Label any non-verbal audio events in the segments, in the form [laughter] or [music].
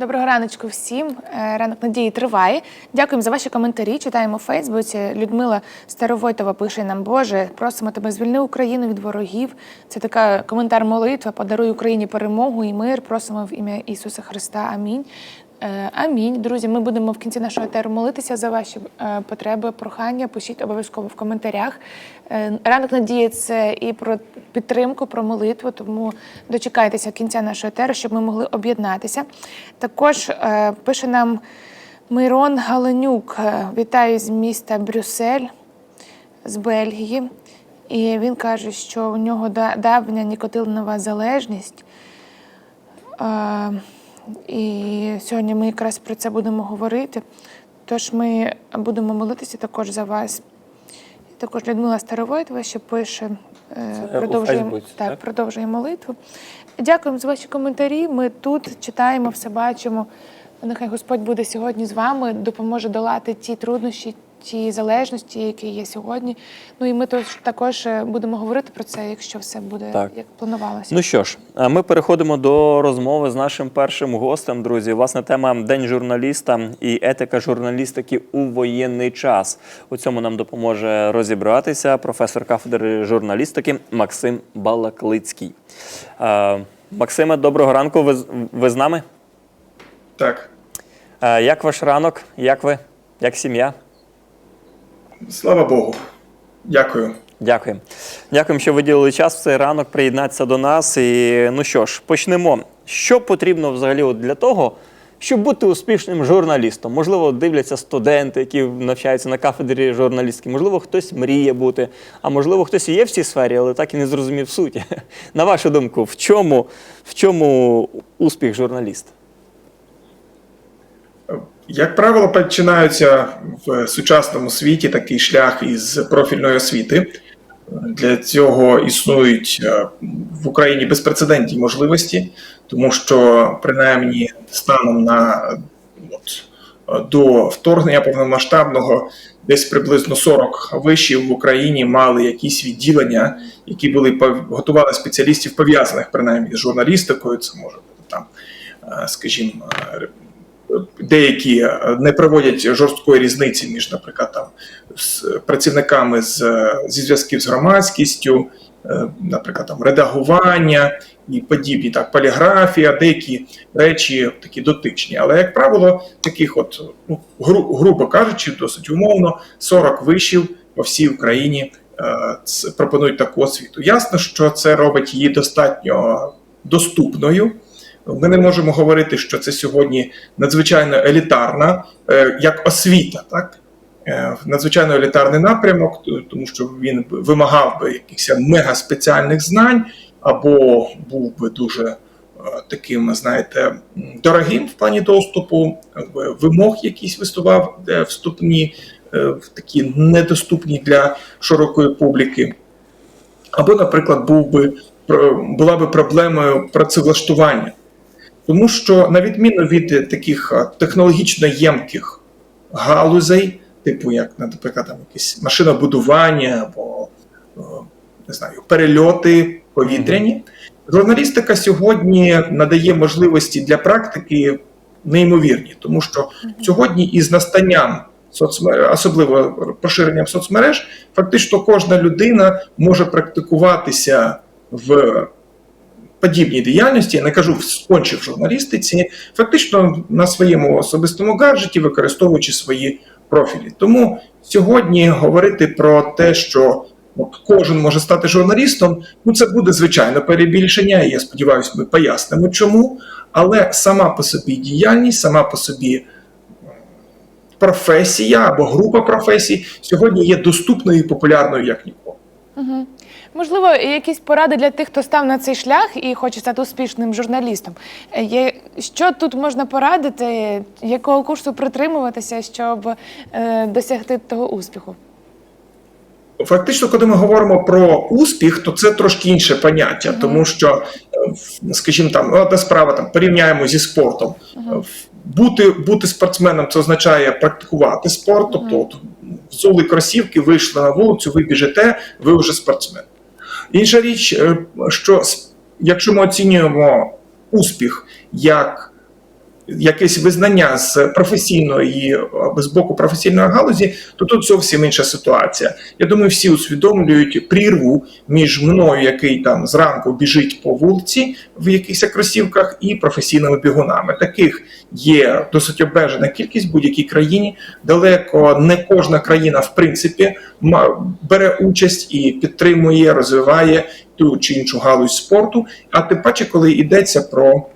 Доброго раночку всім. Е, Ранок надії триває. Дякуємо за ваші коментарі. Читаємо в Фейсбуці. Людмила Старовойтова пише нам: Боже, просимо тебе, звільни Україну від ворогів. Це така коментар молитва. Подаруй Україні перемогу і мир. Просимо в ім'я Ісуса Христа. Амінь. Е, Амінь. Друзі, ми будемо в кінці нашого етеру молитися за ваші е, потреби, прохання. Пишіть обов'язково в коментарях. Е, Ранок надії це і про підтримку, про молитву, тому дочекайтеся кінця нашого етеру, щоб ми могли об'єднатися. Також пише нам Мирон Галенюк. Вітаю з міста Брюссель з Бельгії. І він каже, що у нього давня нікотинова залежність. І сьогодні ми якраз про це будемо говорити. Тож ми будемо молитися також за вас. Також Людмила Старовойтова ще пише, е, Це у продовжує, Фейсбуці, так, так? продовжує молитву. Дякуємо за ваші коментарі. Ми тут читаємо, все бачимо. Нехай Господь буде сьогодні з вами, допоможе долати ті труднощі, ті залежності, які є сьогодні. Ну і ми тож також е, будемо говорити про це, якщо все буде Так. як планувалося. Ну що ж, а ми переходимо до розмови з нашим першим гостем, друзі. Власне, тема День журналіста і етика журналістики у воєнний час. У цьому нам допоможе розібратися професор кафедри журналістики Максим Балаклицький. Максиме, доброго ранку. Ви, з- ви з нами? Так, Як ваш ранок? Як ви? Як сім'я? Слава Богу. Дякую. Дякую. Дякуємо, що виділили час в цей ранок приєднатися до нас. І ну що ж, почнемо. Що потрібно взагалі для того, щоб бути успішним журналістом? Можливо, дивляться студенти, які навчаються на кафедрі журналістики. Можливо, хтось мріє бути, а можливо, хтось і є в цій сфері, але так і не зрозумів суті. [laughs] На вашу думку, в чому, в чому успіх журналіста? Як правило, починаються в сучасному світі такий шлях із профільної освіти. Для цього існують е, в Україні безпрецедентні можливості, тому що принаймні станом на от, до вторгнення повномасштабного десь приблизно 40 вишів в Україні мали якісь відділення, які були готували спеціалістів пов'язаних принаймні з журналістикою. Це може бути там, е, скажімо, е, деякі е, не проводять жорсткої різниці між, наприклад, там з працівниками з, е, зі зв'язків з громадськістю, е, наприклад, там редагування і подібні, так, поліграфія, деякі речі такі дотичні. Але, як правило, таких, от, ну, гру, грубо кажучи, досить умовно, 40 вишів по всій Україні пропонують таку освіту. Ясно, що це робить її достатньо доступною. Ми не можемо говорити, що це сьогодні надзвичайно елітарна, е, як освіта, так? Е, Надзвичайно елітарний напрямок, тому що він вимагав би якихось мегаспеціальних знань, або був би дуже е, таким, знаєте, дорогим в плані доступу, вимог якісь виступав вступні, такі недоступні для широкої публіки. Або, наприклад, був би, була би проблемою працевлаштування. Тому що, на відміну від е, таких е, технологічно ємких галузей, типу як, наприклад, там якесь машинобудування або е, не знаю, перельоти повітряні, журналістика сьогодні надає можливості для практики неймовірні, тому що сьогодні із настанням соцмереж, особливо поширенням соцмереж, фактично кожна людина може практикуватися в подібній діяльності, я не кажу в скончив журналістиці, фактично на своєму особистому гаджеті, використовуючи свої профілі. Тому сьогодні говорити про те, що от кожен може стати журналістом, ну це буде звичайно перебільшення. і Я сподіваюся, ми пояснимо чому. Але сама по собі діяльність, сама по собі професія або група професій сьогодні є доступною і популярною як ніколи. Угу. Можливо, якісь поради для тих, хто став на цей шлях і хоче стати успішним журналістом. Е, Є, що тут можна порадити, якого курсу притримуватися, щоб е, досягти того успіху? Фактично, коли ми говоримо про успіх, то це трошки інше поняття, тому що, е, скажімо, там ну, одна справа там порівняємо зі спортом. Е, Бути, бути спортсменом це означає практикувати спорт, тобто от, взули кросівки, вийшли на вулицю, ви біжите, ви вже спортсмен. Інша річ, е, що якщо ми оцінюємо успіх як якесь визнання з професійної з боку професійної галузі, то тут зовсім інша ситуація. Я думаю, всі усвідомлюють прірву між мною, який там зранку біжить по вулиці в якихось кросівках, і професійними бігунами. Таких є досить обмежена кількість в будь-якій країні. Далеко не кожна країна, в принципі, бере участь і підтримує, розвиває ту чи іншу галузь спорту. А тим паче, коли йдеться про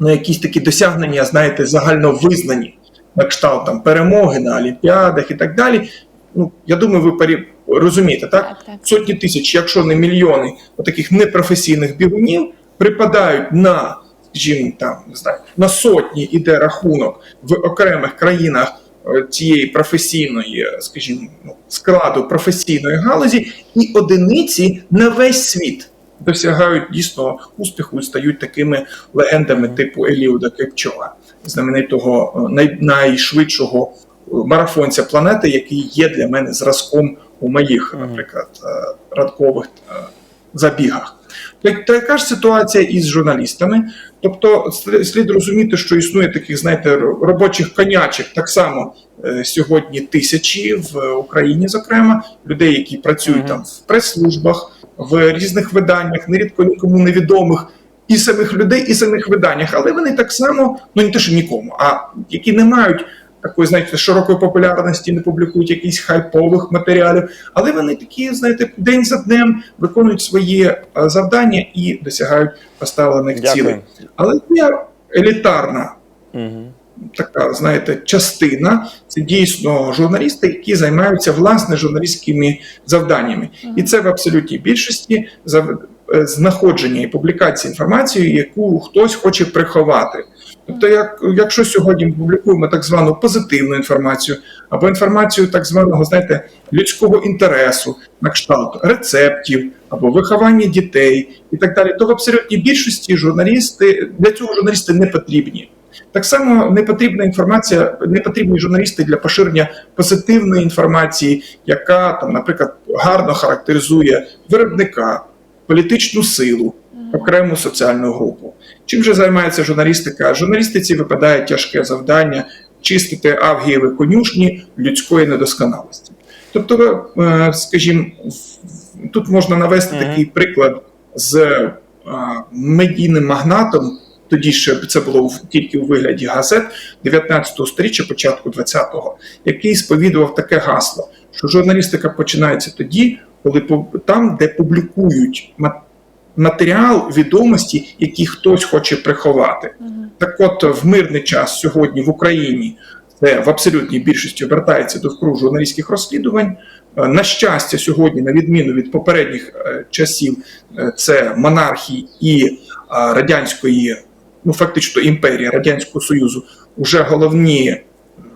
ну, якісь такі досягнення, знаєте, загальновизнані, на кшталт там перемоги на олімпіадах і так далі. Ну, я думаю, ви пере- розумієте, так? Так, так. Сотні тисяч, якщо не мільйони, таких непрофесійних бігунів припадають на, скажімо, там не знаю, на сотні іде рахунок в окремих країнах е, цієї професійної, е, скажімо, ну, складу професійної галузі, і одиниці на весь світ досягають дійсно успіху і стають такими легендами типу Еліуда Кепчова, знаменитого е, най, найшвидшого е, марафонця планети, який є для мене зразком у моїх, наприклад, е, радкових забігах. Так- Така ж ситуація і з журналістами. Тобто слід- розуміти, що існує таких, знаєте, робочих конячок так само сьогодні тисячі в Україні, зокрема, людей, які працюють Мгм. там в прес-службах, в різних виданнях, нерідко нікому невідомих. І самих людей, і самих виданнях, але вони так само, ну не те, що нікому, а які не мають такої, знаєте, широкої популярності, не публікують якісь хайпових матеріалів, але вони такі, знаєте, день за днем виконують свої е, завдання і досягають поставлених цілей. Але є елітарна Угу. Така, знаєте, частина це дійсно журналісти, які займаються власне журналістськими завданнями. І це в абсолютній більшості е, знаходження і публікація інформації, яку хтось хоче приховати. Тобто, як, якщо сьогодні ми публікуємо так звану позитивну інформацію або інформацію так званого, знаєте, людського інтересу, на кшталт рецептів або виховання дітей і так далі, то в абсолютній більшості журналісти для цього журналісти не потрібні. Так само не потрібна інформація, не потрібні журналісти для поширення позитивної інформації, яка там, наприклад, гарно характеризує виробника, політичну силу, окрему соціальну групу. Чим же займається журналістика? Журналістиці випадає тяжке завдання чистити авгієві конюшні людської недосконалості. Тобто, е, скажімо, тут можна навести такий приклад з е, медійним магнатом. Тоді ще це було тільки у вигляді газет 19 століття, початку 20-го, який сповідував таке гасло, що журналістика починається тоді, коли там, де публікують ма- матеріал відомості, які хтось хоче приховати. Так от в мирний час сьогодні в Україні це в абсолютній більшості обертається довкруг журналістських розслідувань. Е, На щастя, сьогодні, на відміну від попередніх е, часів, е, це монархії і радянської, ну фактично імперії Радянського Союзу, вже головні, е,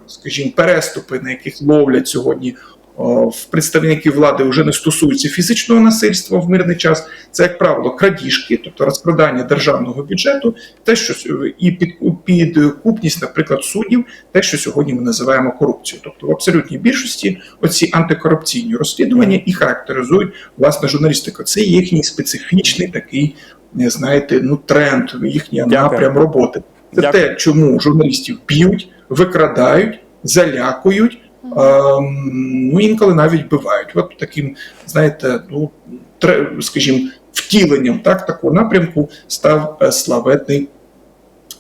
скажімо, переступи, на яких ловлять сьогодні в представників влади, вже не стосуються фізичного насильства в мирний час. Це, як правило, крадіжки, тобто розкрадання державного бюджету, те, що і під, підкупність, наприклад, суддів, те, що сьогодні ми називаємо корупцією. Тобто, в абсолютній більшості оці антикорупційні розслідування і характеризують власне журналістику. Це їхній специфічний такий, знаєте, ну тренд, їхній напрям роботи. Це Дякую. те, чому журналістів б'ють, викрадають, залякують. Ем, ну, інколи навіть бивають. От таким, знаєте, ну, тре- скажімо, втіленням так, такого напрямку став е, славетний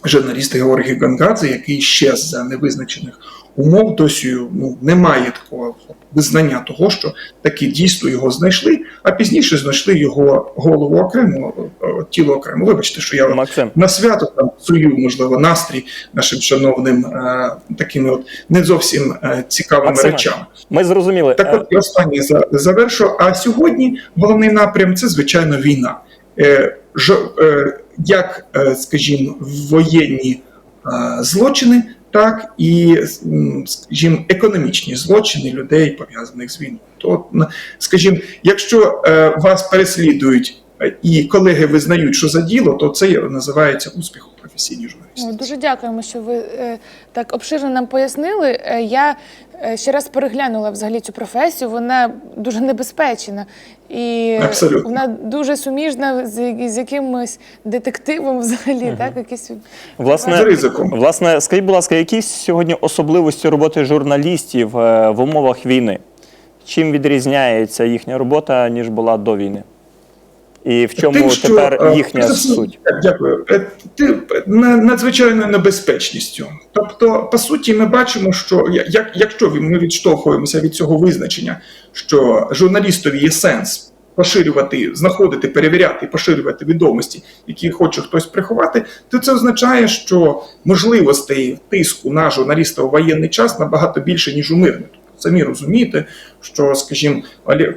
журналіст Георгій Гангадзе, який ще за невизначених умов досі ну, немає такого визнання того, що таки дійсно його знайшли, а пізніше знайшли його голову окремо, е, тіло окремо. Вибачте, що я Максим. на свято там псую, можливо, настрій нашим шановним е, такими от не зовсім е, цікавими Максиме, речами. Ми зрозуміли. Так Е, от останнє за- завершу. А сьогодні головний напрям це звичайно війна. Е, е, як, е, скажімо, воєнні злочини, так і, скажімо, економічні злочини людей пов'язаних з війною. То, скажімо, якщо вас переслідують і колеги визнають, що за діло, то це називається успіх у професійній журналістиці. Дуже дякуємо, що ви так обширно нам пояснили. Я ще раз переглянула взагалі цю професію. Вона дуже небезпечна і Абсолютно. вона дуже суміжна з, з якимось детективом, взагалі, так якийсь Власне, ризиком. власне, скажіть, будь ласка, які сьогодні особливості роботи журналістів е, в умовах війни? Чим відрізняється їхня робота, ніж була до війни? І в чому Тим, що, тепер е, їхня суть? Дякую. Е, Ти на- небезпечністю. Тобто, по суті, ми бачимо, що як, якщо ми відштовхуємося від цього визначення, що журналістові є сенс поширювати, знаходити, перевіряти, поширювати відомості, які хоче хтось приховати, то це означає, що можливостей тиску на журналіста у воєнний час набагато більше, ніж у мирний. Самі розумієте, що, скажімо,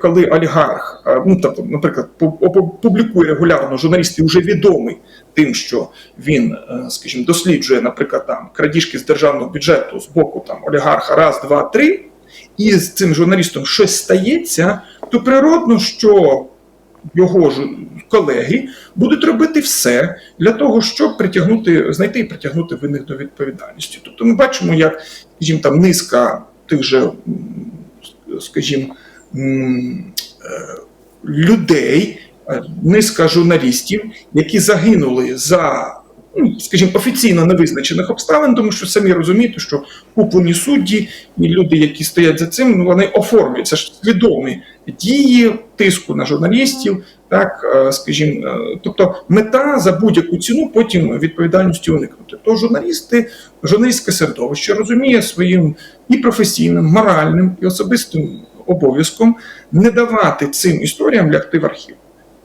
коли олігарх, е, ну тобто, наприклад, пу- публікує регулярно журналіст і вже відомий тим, що він, е, скажімо, досліджує, наприклад, там крадіжки з державного бюджету з боку там олігарха раз, два, три, і з цим журналістом щось стається, то природно, що його ж колеги будуть робити все для того, щоб притягнути, знайти і притягнути винних до відповідальності. Тобто ми бачимо, як, скажімо, там низка тих же, скажімо, е, людей, е, низка журналістів, які загинули за. Ну, Скажімо, офіційно невизначених обставин, тому що самі розумієте, що куплені судді і люди, які стоять за цим, ну вони оформлюють це ж свідомі дії тиску на журналістів, так е, скажімо, е, тобто мета за будь-яку ціну потім відповідальності уникнути. То журналісти, журналістське середовище розуміє своїм і професійним, моральним і особистим обов'язком не давати цим історіям лягти в архів.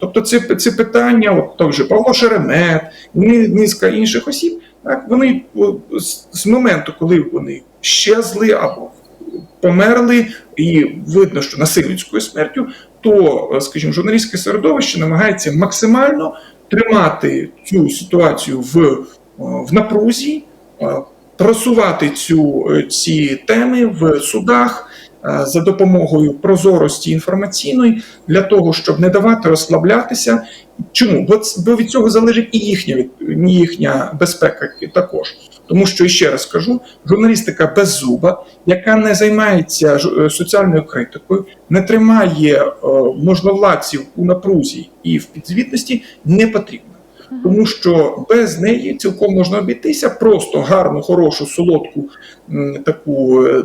Тобто це, це питання, от той же Павло Шеремет, ни- низка інших осіб, так, вони з, моменту, коли вони щезли або померли, і видно, що насильницькою смертю, то, е, скажімо, журналістське середовище намагається максимально тримати цю ситуацію в, е, в напрузі, е, просувати цю, ці теми в судах за допомогою прозорості інформаційної для того, щоб не давати розслаблятися. Чому? Бо, бо від цього залежить і їхня, від- їхня безпека також. Тому що ще раз кажу, журналістика без зуба, яка не займається е, соціальною критикою, не тримає е, можновладців у напрузі і в підзвітності, не потрібна. Тому що без неї цілком можна обійтися просто гарну, хорошу, солодку таку е, е,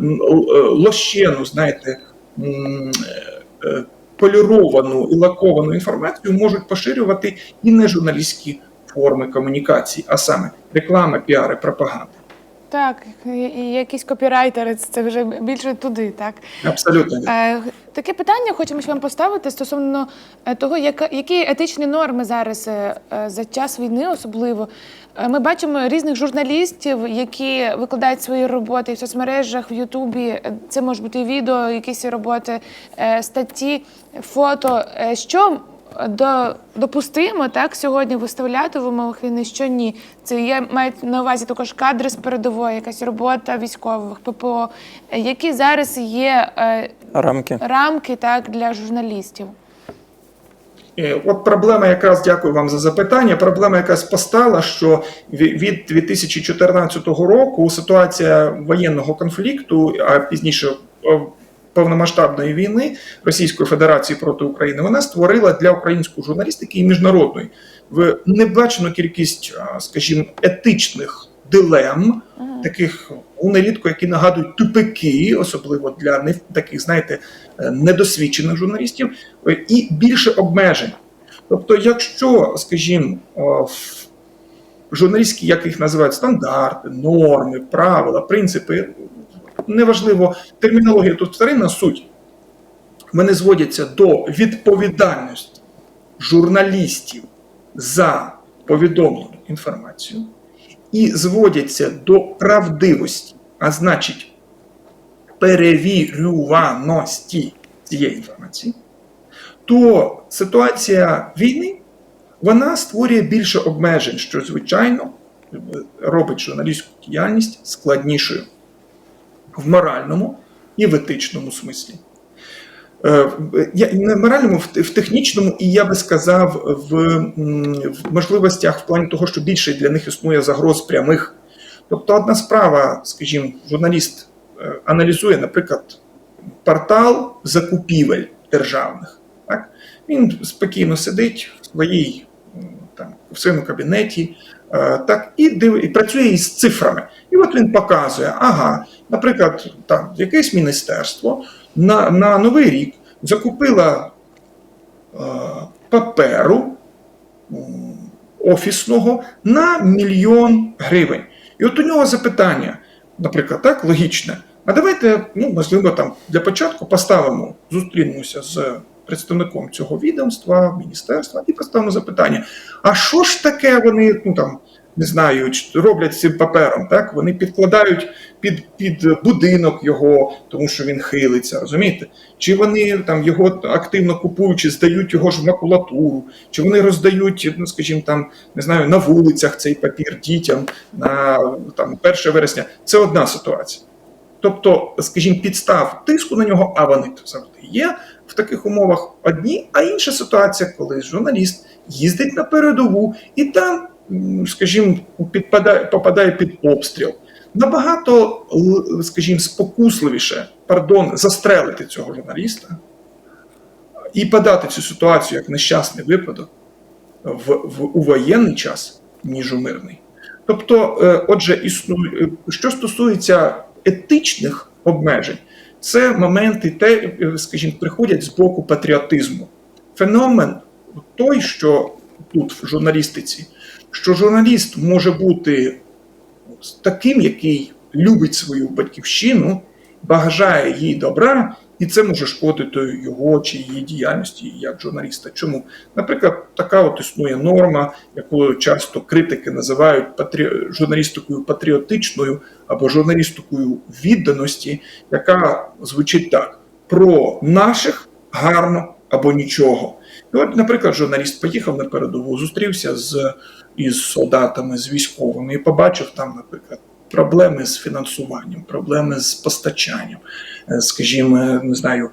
лощену, знаєте, е, поліровану і лаковану інформацію можуть поширювати і не журналістські форми комунікації, а саме реклама, піари, пропаганда. Так, і, якісь копірайтери, це вже більше туди, так. Абсолютно. Е, Таке питання хочемо ще вам поставити стосовно е, того, які етичні норми зараз е, за час війни, особливо. Ми бачимо різних журналістів, які викладають свої роботи в соцмережах, в Ютубі. Це можуть бути відео, якісь роботи, статті, фото. Що до, допустимо так сьогодні виставляти в умовах війни, що ні. Це я маю на увазі також кадри з передової, якась робота військових, ППО. Які зараз є е, Рамки. рамки так для журналістів? Е, От проблема, якраз дякую вам за запитання. Проблема, якраз постала, що від 2014 року ситуація воєнного конфлікту, а пізніше повномасштабної війни Російської Федерації проти України, вона створила для української журналістики і міжнародної в небачену кількість, скажімо, етичних дилем, таких ну, нерідко, які нагадують тупики, особливо для не таких, знаєте, е, недосвідчених журналістів, е, і більше обмежень. Тобто, якщо, скажімо, в журналістські, як їх називають, стандарти, норми, правила, принципи, неважливо, термінологія тут вторинна суть, вони зводяться до відповідальності журналістів за повідомлену інформацію і зводяться до правдивості, а значить перевірюваності цієї інформації, то ситуація війни вона створює більше обмежень, що звичайно робить журналістську діяльність складнішою в моральному і в етичному смислі. Е, не моральному, в технічному, і я би сказав, в, в можливостях в плані того, що більше для них існує загроз прямих. Тобто, одна справа, скажімо, журналіст е, аналізує, наприклад, портал закупівель державних. Так? Він спокійно сидить в своїй там, в своєму кабінеті, так, і, див, і працює із цифрами. І от він показує, ага, наприклад, там якесь міністерство на, на новий рік закупило е, паперу офісного на мільйон гривень. І от у нього запитання, наприклад, так, логічне. А давайте, ну, можливо, там для початку поставимо, зустрінемося з представником цього відомства, міністерства, і поставимо запитання: а що ж таке вони, ну там, не знаю, роблять цим папером? Так, вони підкладають під, під будинок його, тому що він хилиться, розумієте? Чи вони там його активно купують, чи здають його ж в макулатуру, чи вони роздають, ну скажімо, там не знаю, на вулицях цей папір дітям на там 1 вересня. Це одна ситуація. Тобто, скажімо, підстав тиску на нього, а вони завжди є в таких умовах одні, а інша ситуація, коли журналіст їздить на передову і там, скажімо, підпадає, попадає під обстріл. Набагато, скажімо, спокусливіше, пардон, застрелити цього журналіста і подати цю ситуацію як нещасний випадок в, в, у воєнний час, ніж у мирний. Тобто, е, отже, існує, е, що стосується етичних обмежень, це моменти, те, е, скажімо, приходять з боку патріотизму. Феномен той, що тут в журналістиці, що журналіст може бути таким, який любить свою батьківщину, бажає їй добра, і це може шкодити його чи її діяльності як журналіста. Чому? Наприклад, така от існує норма, яку часто критики називають патрі... журналістикою патріотичною або журналістикою відданості, яка звучить так: про наших гарно або нічого. І от, наприклад, журналіст поїхав на передову, зустрівся з із солдатами, з військовими, і побачив там, наприклад, проблеми з фінансуванням, проблеми з постачанням, е, скажімо, не знаю,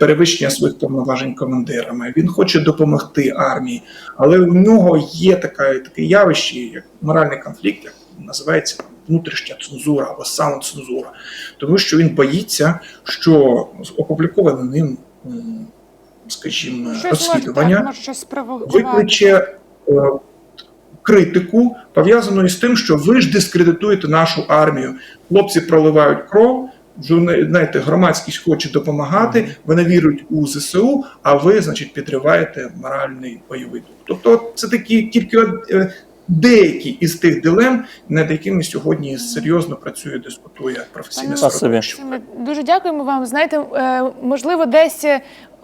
перевищення своїх повноважень командирами. Він хоче допомогти армії, але в нього є така, таке явище, як моральний конфлікт, як називається внутрішня цензура або самоцензура, тому що він боїться, що опубліковане ним, скажімо, Щось може, розслідування так, може щось викличе критику, пов'язану із тим, що ви ж дискредитуєте нашу армію. Хлопці проливають кров. Знаєте, громадськість хоче допомагати, вони вірують у ЗСУ, а ви, значить, підриваєте моральний бойовий дух. Тобто, це такі тільки е, деякі із тих дилем, над якими сьогодні серйозно працює, дискутує професійне середовище. Дуже дякуємо вам. Знаєте, е, можливо, десь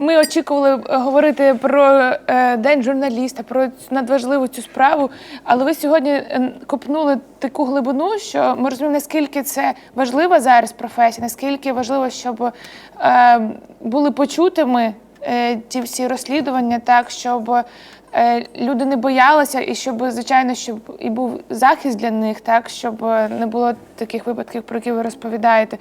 ми очікували е, говорити про е, день журналіста, про надважливу цю справу. Але ви сьогодні е, копнули таку глибину, що ми розуміємо, наскільки це важлива зараз професія, наскільки важливо, щоб е, були почутими е, ті всі розслідування, так щоб е, люди не боялися, і щоб, звичайно, щоб і був захист для них, так щоб е, не було таких випадків, про які ви розповідаєте.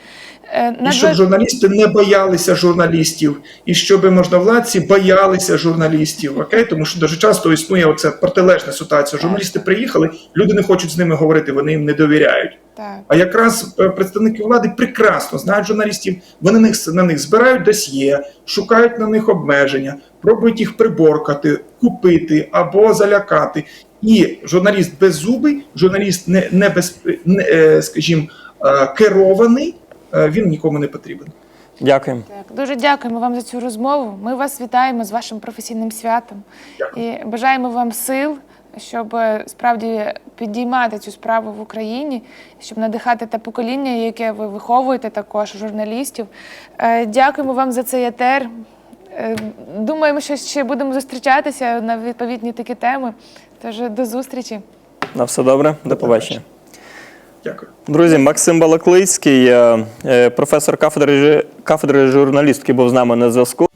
Е, І щоб журналісти не боялися журналістів, і щоб можновладці боялися журналістів. Окей, тому що дуже часто існує оце протилежна ситуація. Журналісти приїхали, люди не хочуть з ними говорити, вони їм не довіряють. Так. А якраз е, представники влади прекрасно знають журналістів, вони них, на них збирають досьє, шукають на них обмеження, пробують їх приборкати, купити або залякати. І журналіст беззубий, журналіст не, не, без, не е, скажімо, е, керований, е, він нікому не потрібен. Дякуємо. Так, дуже дякуємо вам за цю розмову. Ми вас вітаємо з вашим професійним святом Дякую. і бажаємо вам сил, щоб справді підіймати цю справу в Україні, щоб надихати те покоління, яке ви виховуєте, також журналістів. Дякуємо вам за цей етер. Е, Думаємо, що ще будемо зустрічатися на відповідні такі теми. Тож до зустрічі. На все добре. До побачення. Дякую. Друзі, Максим Балаклицький, е, е, професор кафедри, кафедри журналістики, був з нами на зв'язку.